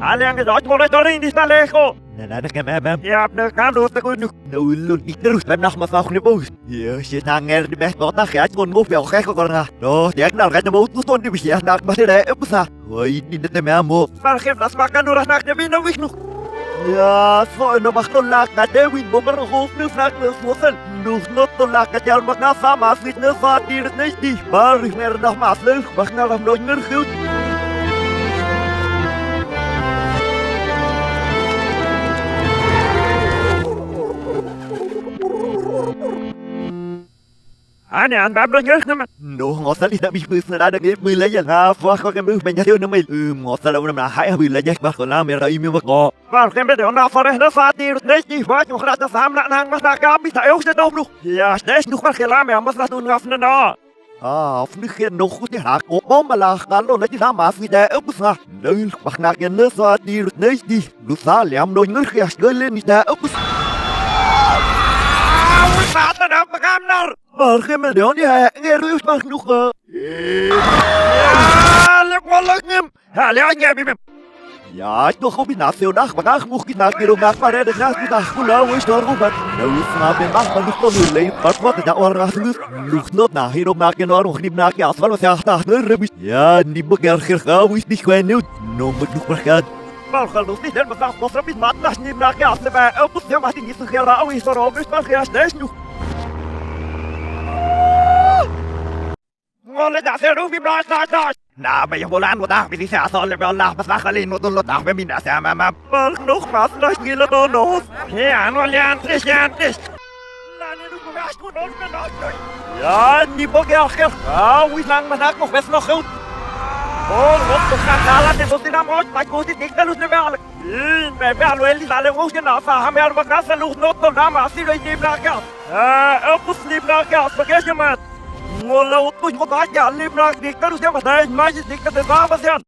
Italian que dort vor storin di staleko. Nana ka ma'am. Ja, ne kan du te kun. Naulun ikrus pa nak masakh ni boss. Ya si tanger di best bota kaya kon mo pel kaya ko na. Do, tiak na ka mo tu ton di bisya nak ba sira e pusa. Hoy ni de me makan du nak de bin wich nu. Ya, so no bak ton lak na de win bomber hof nu frak nu smosen. Nu not ton lak ka jal mak na sa ma fit nu fa dir nes di. Bar ich mer noch ma leuk. Bak na ram nooit meer goed. Hani an babra ngös nama. No ngosali na bi pus na da ngi mu la ya ha fa ko ke mu ben ya no mai. Um ngosala na na hai bi la ya ba ko la me ra imi ma ko. Ba ke be de na fa re na fa ti ne ti fa ju khra ta sam na nang ma ta ka bi ta eu se do nu. Ya ne nu khra ke la me ma sa tu ngaf na na. Ah, nu ke no khu ti ha ko ba ma la ka lo na ti na ma fi da eu sa. Ne ba na ke ne sa ti ne ti. Lu sa le am no ngi khia ke le ni ta eu sa. Bác nụ khờ. Ja. Ha le anya bi. Ja, toch op naast veel dag, maar daar mocht je naar keer op naast maar redden naast je dag. Nou is door wat? Nou is maar ben mag maar nog niet alleen, maar wat het nou raar is. Nog not na hier op na keer nog niet na keer als wel ja, daar de rubis. Ja, die beker ger gauw is niet gewoon nieuw. No moet nog maar gaan. Maar geloof niet dat we dat ons op mat nas niet naar gas te bij. Op het maar niet te gera au is door is maar gas des nu. وللتعسير في بلاش بلاش بلاش نعم يقول عن alle, بدي ساعة صلي الله بس خلي نضل وضع بمين أسامة ما بلخ ما سلاش قيلة نوز هي عن ولي عن تش عن تش Ja, die Bocke auch hier. Ja, wie lange man sagt, noch besser noch gut. Oh, und was du kannst, alle, das ist in der Mord, weil ich muss dich nicht mehr lösen, wir alle. Nein, wir alle, die alle ruhig in der haben wir aber krasse Luft, Not und Hammer, sie durch die Blackout. Äh, öffnen die Blackout, vergessen wir es. મોલા ઉત્પુજ બધા ચાલી પ્રાગ દીકરું છે બધા જ માજી દીકર દેવા બસ્યા